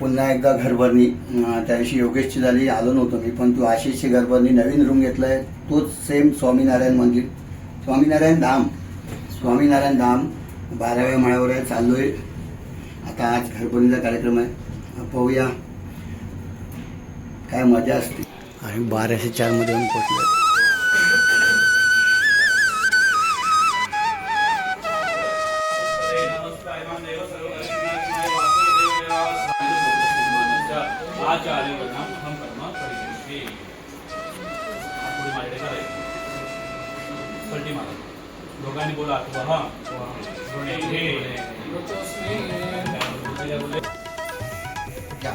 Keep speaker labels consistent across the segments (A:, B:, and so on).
A: पुन्हा एकदा घरभरणी त्या दिवशी योगेशची झाली आलो नव्हतो मी पण तू आशिषची घरभरणी नवीन रूम घेतलाय तोच सेम स्वामीनारायण मंदिर. स्वामीनारायण धाम. स्वामीनारायण धाम बाराव्या माळ्यावर आहे चाललोय. आता आज घरभरणीचा कार्यक्रम आहे. पाहूया. काय मजा असते. आणि बाराशे चारमध्ये येऊन पोचलो
B: आचार्यवरणाम हम कर्म करिष्ये पुढे माझ्याकडे करायचं पलटी मारा. दोघांनी बोला वहा गुणे हे तिला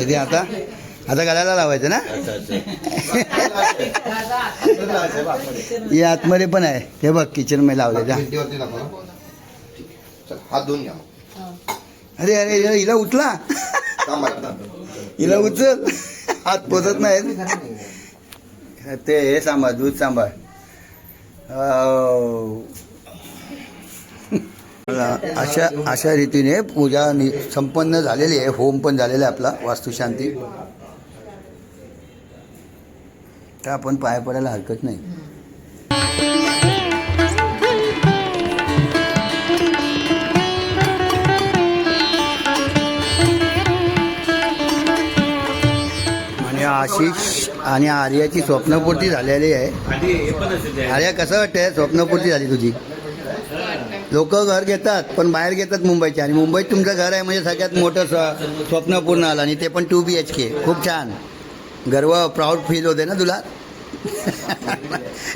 A: दीदी आता. आता गळ्याला लावायचं ना? हे आतमध्ये पण आहे. हे बघ किचनमध्ये लावले जा.
C: हात धुवून घ्या
A: अरे अरे हिला
C: थांबा.
A: हिला उचल. हात पोचत नाही ते हे सांभाळ दूध सांभाळ. अशा अशा रीतीने पूजा नि- संपन्न झालेली आहे होम पण झालेला आहे आपला वास्तुशांती. तर आपण पाय पडायला हरकत नाही. आणि आशिष आणि आर्याची स्वप्नपूर्ती झालेली आहे. आर्या कसं वाटतंय? स्वप्नपूर्ती झाली तुझी? लोक घर घेतात पण बाहेर घेतात मुंबईचे. आणि मुंबईत तुमचं घर आहे म्हणजे सगळ्यात मोठं स्व स्वप्न पूर्ण आलं. आणि ते पण टू बी एच के खूप छान. गर्व प्राऊड फील होते ना तुला?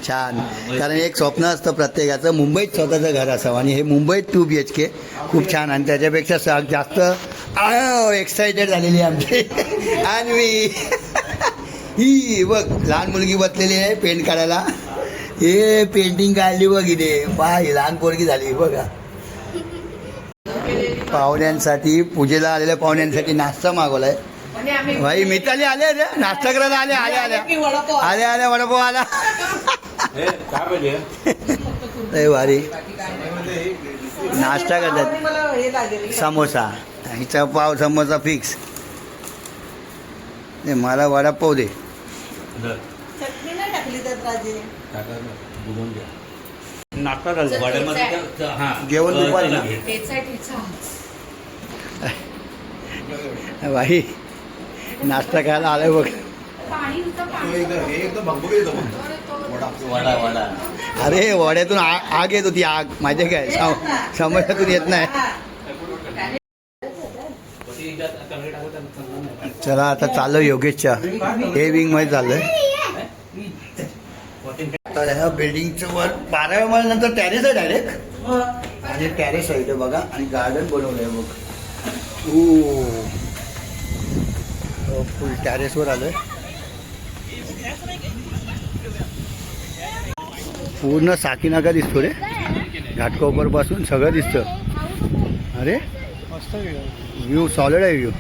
A: छान. कारण एक स्वप्न असतं प्रत्येकाचं. मुंबईत स्वतःचं घर असावं. आणि हे मुंबईत टू बी एच के खूप छान. आणि त्याच्यापेक्षा स- जास्त एक्सायटेड झालेली आहे आमची. आणि ही बघ लहान मुलगी बसलेली आहे पेंट काढायला. हे पेंटिंग काढली बघ इथे. पहा ही लहान पोरगी झाली बघा. पाहुण्यांसाठी पूजेला आलेल्या पाहुण्यांसाठी नाश्ता मागवलाय. भाई मिताली आले रे नाश्ता करायला आले आले आल्या आले आले वडापाव आला. लय भारी. नाश्ता करतात. समोसा. हिचा पाव समोसा फिक्स नाही मला वडापाव दे.
D: राजे.
B: नाश्ता झाला हा.
A: जेवण दुपारी ना
D: ठेचा ठेचा
A: भाई नाश्ता खायला आलाय बघ.
D: पाणी होतं पाणी
C: हे एकदम भगभगीत होतं.
B: वडा वडा
A: अरे वड्यातून आ- आग येत होती आग. माहितीये काय? सम- समोसातून येत नाही. चला आता चाललो योगेशच्या. हे विंगमध्ये चाललोय. तर ह्या बिल्डिंगचं वर बाराव्या महिन्यानंतर टॅरेस आहे डायरेक्ट आणि टॅरेस आहे इथे बघा. आणि गार्डन बनवलंय बघ. ओ. फुल टॅरेसवर आलोय. पूर्ण साकीनाका दिसतो रे. घाटकोपरपासून सगळं दिसतं. अरे. व्ह्यू सॉलिड आहे व्ह्यू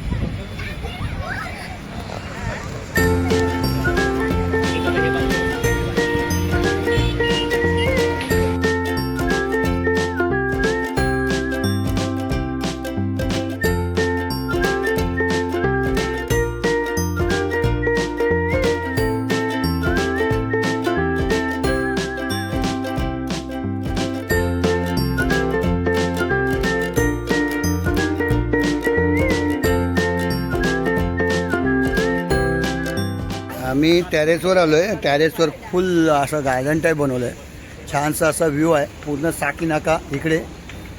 A: मी टॅरेसवर आलो आहे टॅरेसवर फुल असं गार्डन टाईप बनवलं आहे छानसा असा व्ह्यू आहे. पूर्ण साकी नाका इकडे.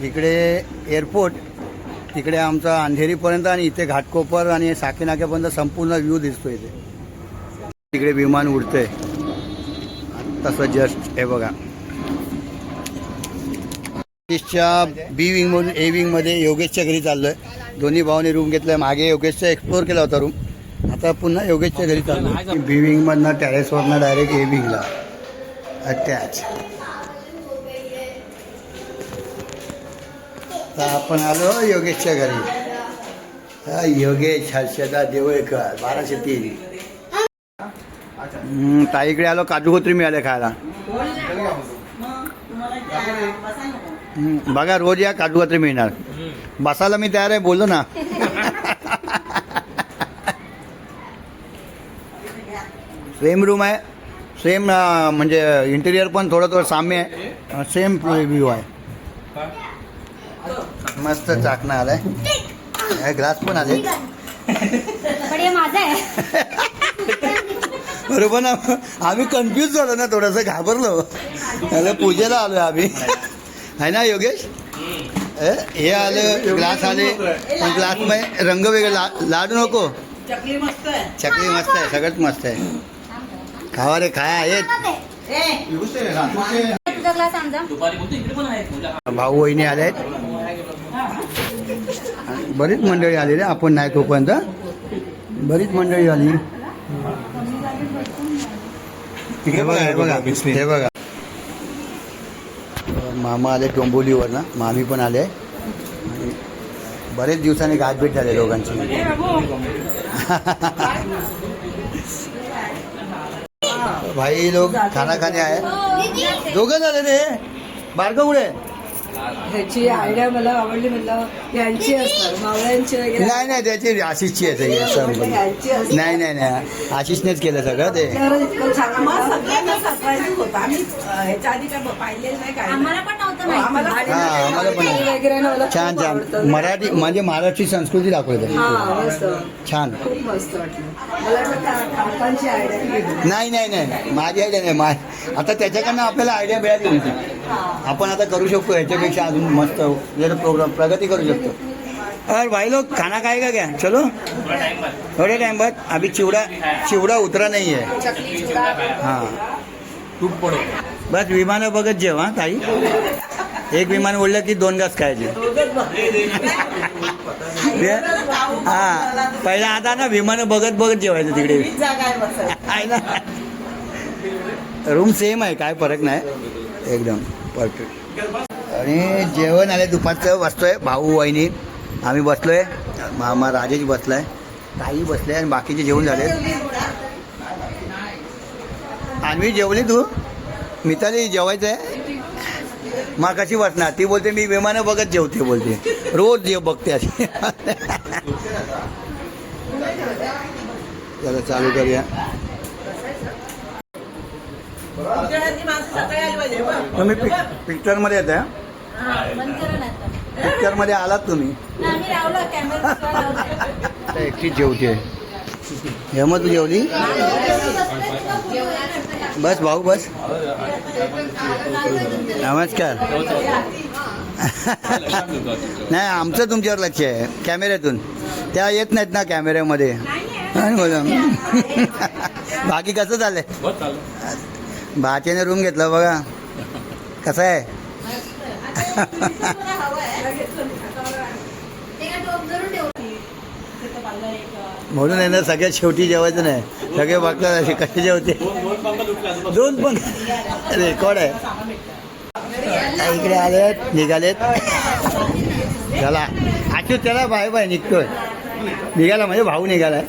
A: इकडे एअरपोर्ट तिकडे आमचा अंधेरीपर्यंत आणि इथे घाटकोपर आणि साकी नाक्यापर्यंत संपूर्ण व्ह्यू दिसतो इथे. तिकडे विमान उडतंय. तसं जस्ट हे बघा. योगेशच्या बी विंगमधून ए विंगमध्ये योगेशच्या घरी चाललो आहे दोन्ही भावाने रूम घेतलाय. मागे योगेशचा एक्सप्लोअर केला होता रूम आता पुन्हा योगेशच्या घरी चाललो आहे बी विंगमधनं टॅरेसवरनं डायरेक्ट ए विंगला अटॅच आपण आलो योगेशच्या घरी. हा योगेश हर्षदा देवळकर बाराशे तीन. ताईकडे आलो काजू कोत्री मिळाले खायला. बघा रोज या काजू कतरी मिळणार बसायला मी तयार आहे बोललो ना. सेम रूम आहे. सेम म्हणजे इंटिरियर पण थोडं थोडं साम्य आहे. सेम व्ह्यू आहे. मस्त चाकणं आलाय. ग्लास पण आले
E: हे
A: बरोबर ना आम्ही कन्फ्यूज झालो ना थोडंसं घाबरलो. अरे पूजेला आलोय आम्ही. आहे ना योगेश? ए, हे आलं ग्लास आले. पण ग्लासमध्ये रंग वेगळे ला, लाडू नको.
D: चकली मस्त आहे.
A: चकली मस्त आहे सगळंच मस्त आहे. खावा रे खाया आहेत भाऊ वहिनी आले आहेत बरीच मंडळी आली रे आपण नाही तोपर्यंत. बरीच मंडळी आली. हे बघा हे बघा हे बघा. मामा आले डोंबोलीवर ना मामी पण आले. आणि बरेच दिवसांनी गाठभेट झाले दोघांची. भाई लोग खाना खाने आए। दोघं झाले रे. बारका कुठे?
F: ह्याची आयडिया मला आवडली म्हणलं यांची असणार मावळ्यांची वगैरे
A: नाही नाही त्याची आशिषची आहे सगळी असं
F: यांची असणार.
A: नाही नाही नाही आशिषनेच केलं सगळं ते.
F: तर इतकं छान
D: मग
F: वाटलं.
D: सगळ्यांना सरप्राईज होता. आम्ही अं, ह्याच्या आधी काय पाहिलेलं नाही काय.
E: आम्हाला पण नव्हतं
D: आम्हाला
E: माहिती.
A: हा आम्हाला पण
F: आई वगैरे ना मला
A: छान
F: खूप
A: छान. मराठी म्हणजे महाराष्ट्री संस्कृती दाखवली
F: हा मस्त.
A: छान.
F: खूप मस्त वाटलं. मला वाटलं का- काकांची आयडिया
A: नाही नाही नाही माझी आयडिया नाही. मा आता त्याच्याकडनं आपल्याला आयडिया मिळाली होती आपण आता करू शकतो याच्यापेक्षा अजून मस्त जरा प्रोग्राम प्रगती करू शकतो. अरे भाई लोग खाना खाएगा क्या चलो. थोड़े टाइम बाद अभी चिवड़ा चिवड़ा उतरा नहीं है. हाँ
B: तूप पडो.
A: बस विमानं बघत जेव हा ताई. एक विमान उडलं की दोन घास खायचे. हा पहिला आता ना विमानं बघत बघत जेवायचं तिकडे.
D: आहे
A: आहे ना? रूम सेम आहे काय फरक नाही. एकदम परफेक्ट आणि जेवण आले दुपारचं बसतोय भाऊ वहिनी. आम्ही बसलोय. मामा राजेश बसलाय. ताई बसले आणि बाकीचे जेवण झाले. आम्ही जेवली तू? मिताली जेवायचं आहे मग कशी वाटणार ती बोलते मी विमानं बघत जेवते बोलते. रोज जेव बघते अशी. चला चालू करूया
D: तुमच्या आधी माणसं सकाळी आली पाहिजे बरं.
A: तुम्ही पिक पिक्चरमध्ये येत
E: हा, आता.
A: पिक्चरमध्ये आलात तुम्ही. एकटीच जेवते. हेमत तू जेवली? बस भाऊ बस. नमस्कार. नाही आमचं तुमच्यावर लक्ष आहे कॅमेऱ्यातून. त्या येत नाहीत ना कॅमेऱ्यामध्ये. बाकी कसं चाललंय?
B: चालू.
A: भाच्याने रूम घेतला बघा. कसं आहे? म्हणून आहे ना सगळ्यात शेवटी जेवायचं नाही. सगळे बघतात असे कसे जेवते?
B: दोन
A: पण. रेकॉर्ड आहे. इकडे आलेत निघालेत. चला. आचू चला बाय बाय निघतोय. निघाला म्हणजे भाऊ निघालाय.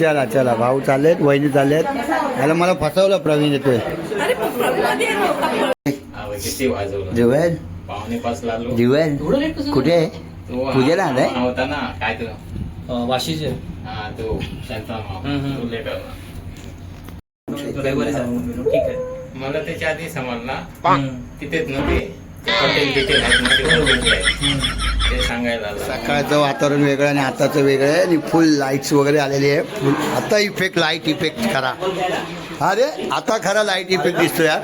A: चला चला. भाऊ चाललेत वहिनी चाललेत. याला मला फसवलं प्रवीण येतोय
G: आवाज किती वाजवलं?
A: जुवेल
G: पावणे पाच लागलो.
A: जुवेल कुठे आहे? पूजेला आलाय?
G: हा होता ना काय तो?
B: वाशीचे.
G: हा तो शांता मामा.
B: हम्म, हम्म.
G: तो लेट आला.
B: ठीक आहे.
G: मला त्याच्या आधी समजला. तिथेच नव्हते हॉटेल डिटेल आहेत ते सांगायला आलं.
A: सकाळचं वातावरण वेगळं आणि आताचं वेगळं आहे आणि फुल लाईट्स वगैरे आलेली आहे. फुल आता इफेक्ट लाइट इफेक्ट खरा. अरे आता खरा लाइट इफेक्ट दिसतो यार.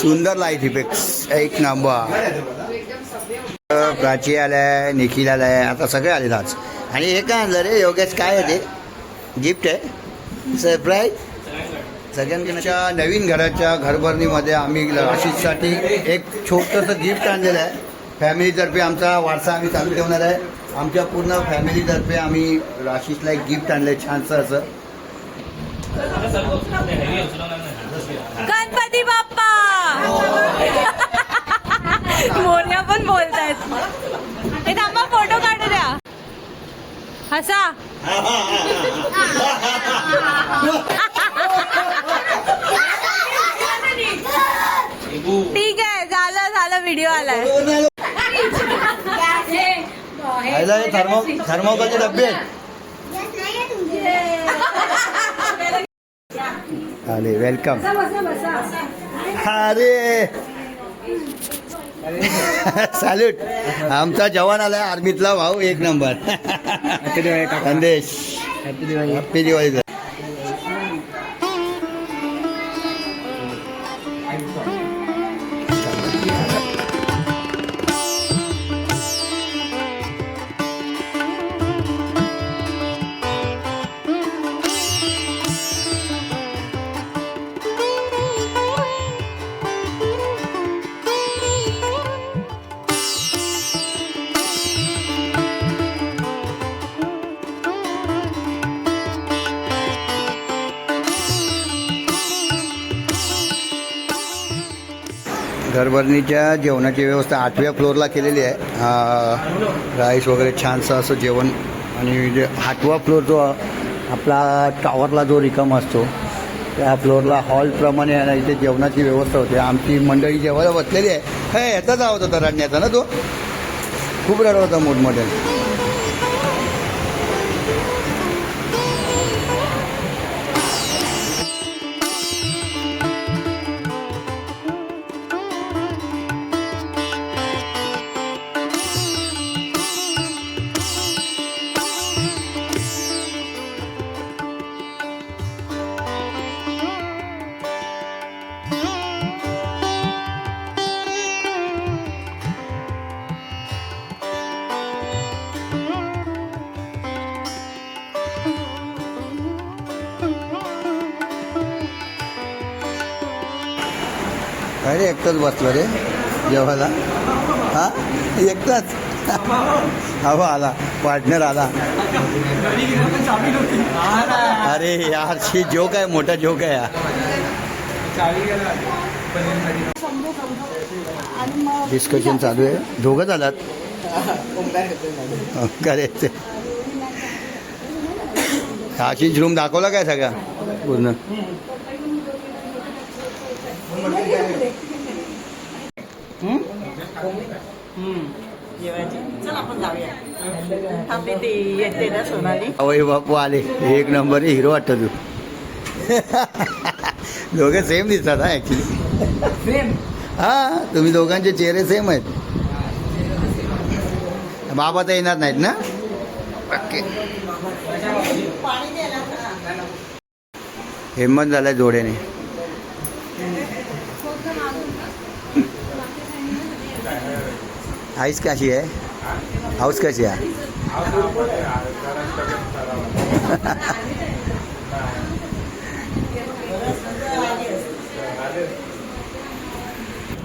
A: सुंदर लाइट इफेक्ट एक नंबर प्राची आलाय निखिल आलाय आता सगळे आलेलं आज. आणि हे काय आणलं रे? योगेश काय आहे ते? गिफ्ट आहे? सरप्राईज सगळ्यांच्या नवीन घराच्या घरभरणीमध्ये आम्ही आशिषसाठी एक छोटंसं गिफ्ट आणलेलं आहे. फॅमिलीतर्फे आमचा वारसा आम्ही चालू ठेवणार आहे. आमच्या पूर्ण फॅमिलीतर्फे आम्ही आशिषला एक गिफ्ट आणलं आहे छानसं असं.
H: गणपती बाप्पा! मोर्या पण बोलतायत. हे थांबा फोटो काढू द्या. हसा. ठीक आहे झालं झालं व्हिडिओ आलाय.
A: खायला हे थर्मो थर्मोकॉलचे डबे आहेत. आले वेलकम अरे. सॅल्यूट आमचा जवान आलाय आर्मीतला भाऊ एक नंबर. संदेश. हॅपी दिवाळी घरभरणीच्या जेवणाची व्यवस्था आठव्या फ्लोअरला केलेली आहे. राईस वगैरे छानसं असं जेवण आणि जे आठवा फ्लोअर जो आपला टॉवरला जो रिकाम असतो त्या फ्लोअरला हॉलप्रमाणे आहे इथे जेवणाची व्यवस्था होते. आमची मंडळी जेवायला बसलेली आहे. हे याचाच आवाज होता रडण्याचा ना तो? खूप रडत होता मोठमोठ्या अरे एकटाच बसलो रे जेवायला. हा? एकटाच? हवा आला. पार्टनर आला. अरे यार शी जोक आहे मोठा जोक आहे हा डिस्कशन चालू आहे. दोघंच आलात करायचं आशिष रूम दाखवला काय सगळा? पूर्ण
D: चल आपण जाऊया थांबली ती येते ना सोनाली
A: अवय बापू आले. एक नंबर हिरो वाटतो तू. दोघे सेम दिसतात हा ॲक्च्युली हा तुम्ही दोघांचे चेहरे सेम आहेत. बाबा तर येणार नाहीत ना? ओके. हिंमत झालाय जोड्याने. आईस कशी आहे हाऊस कशी आहे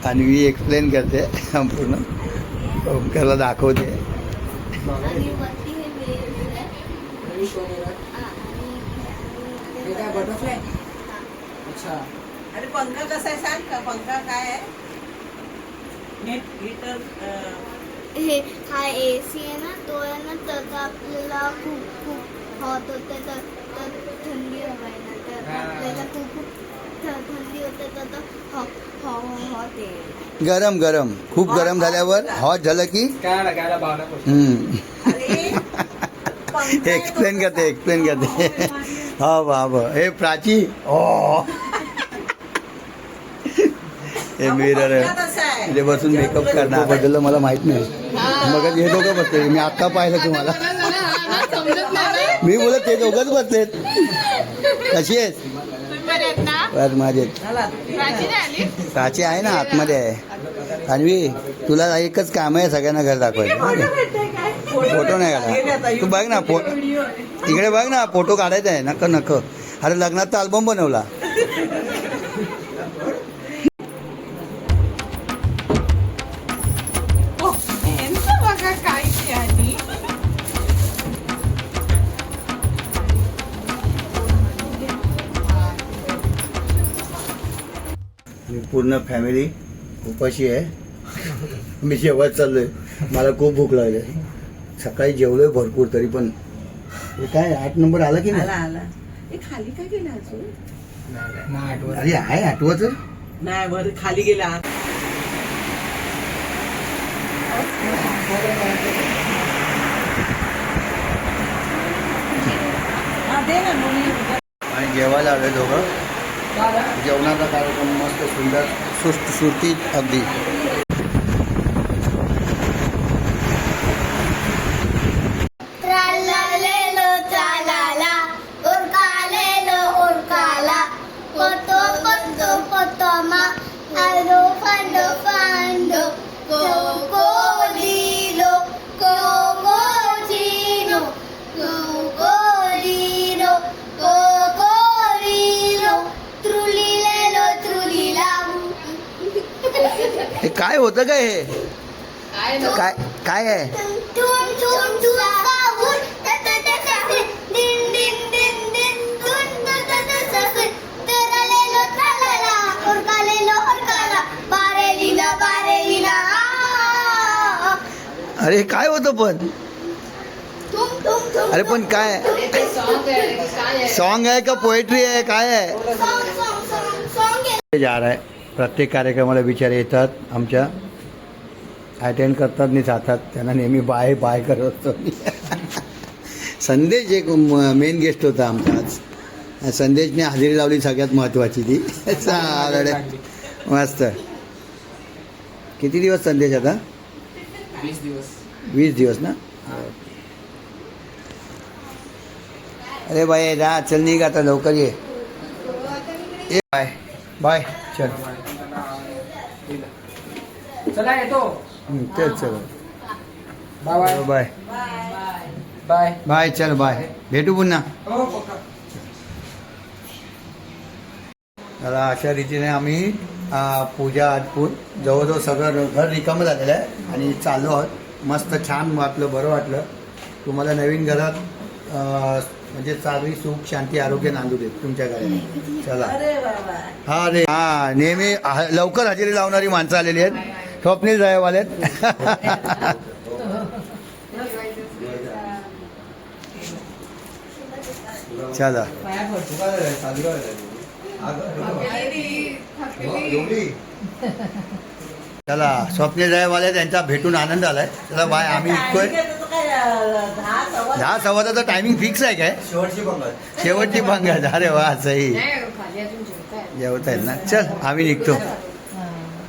A: आणि मी एक्सप्लेन करते संपूर्ण ओमकारला दाखवते
F: बटरफ्लाय अच्छा।
D: अरे पंखा कसा आहे सांग का? पंखा काय आहे? नेट हीटर
E: हे हा ए सी आहे ना तो आहे ना तर आपल्याला खूप खूप हॉट होते तर तर थंडी हवा आहे ना तर आपल्याला खूप खूप थंडी होते तर तो हॉट आहे
A: गरम गरम। खूप गरम झाल्यावर हॉट झालं की?
F: भावना
A: हम्म. एक्सप्लेन करते एक्सप्लेन करते. हा बा बा हे प्राची ओ. हे मिरर आहे. तिथे बसून मेकअप करणार. बदललं मला माहीत नाही. मग हे दोघं बसले मी आता पाहिलं तुम्हाला. मी बोलत ते दोघंच बसलेत. कशी आहेस? बस माझे आहे ना आतमध्ये आहे. अन्वी तुला एकच काम आहे सगळ्यांना घर दाखवायचं. फोटो नाही काढा तू बघ ना फो इकडे बघ ना फोटो काढायचा आहे. नक नको. अरे लग्नाचा अल्बम बनवला. पूर्ण फॅमिली उपाशी आहे. मी जेवत चाललोय. मला खूप भूक लागली. सकाळी जेवलोय भरपूर तरी पण. हे काय आठ नंबर आला की
D: आला
A: नाही?
D: आला ए खाली काय गेला अजून?
A: अरे आहे आठवत?
D: नाही वर खाली गेला.
A: आणि जेवायला आलोय दोघं. जेवणाचा कार्यक्रम मस्त सुंदर सुस्त सुरतीत अगदी
E: orkalelo orkala, bare lila bare lila.
A: अरे हे काय होतं पण. अरे पण काय? सॉन्ग आहे का पोएट्री आहे? काय आहे? जा रहा है. प्रत्येक कार्यक्रमाला विचार येतात आमच्या अटेंड करतात आणि जातात. त्यांना नेहमी बाय बाय करत असतो. संदेश एक मेन गेस्ट होता आमचा आज. संदेशने हजेरी लावली सगळ्यात महत्त्वाची ती. मस्त. किती दिवस संदेश आता?
F: वीस दिवस.
A: वीस दिवस ना? अरे बाय जा चल निघ आता लवकर ये. ये बाय. बाय चल.
F: चला येतो.
A: हं, चल चल.
F: बाय.
A: बाय.
F: बाय
A: बाय चल बाय. भेटू पुन्हा.
F: हो
A: मला अशा रीतीने आम्ही पूजा आटपून जवळजवळ सगळं घर रिकामं झालेलं आहे आणि चाललो आहोत. मस्त छान वाटलं बरं वाटलं. तुम्हाला नवीन घरात म्हणजे चांगली सुख शांती आरोग्य नांदू देत तुमच्या घरात. चला. हा रे. हा नेहमी ह- लवकर हजेरी लावणारी माणसं आलेली आहेत. स्वप्नील जायवाले चला. चला स्वप्नील जायवाले त्यांचा भेटून आनंद आलाय. चला बाय आम्ही इतकोय
D: दहा सव्वा
A: दहा सव्वाचा टायमिंग फिक्स आहे काय?
C: शेवटची पंगत.
A: शेवटची पंगत. अरे वा सही जेवत आहेत ना. चल आम्ही निघतो.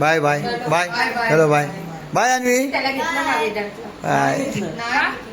A: बाय बाय बाय चलो बाय बाय अन्वी बाय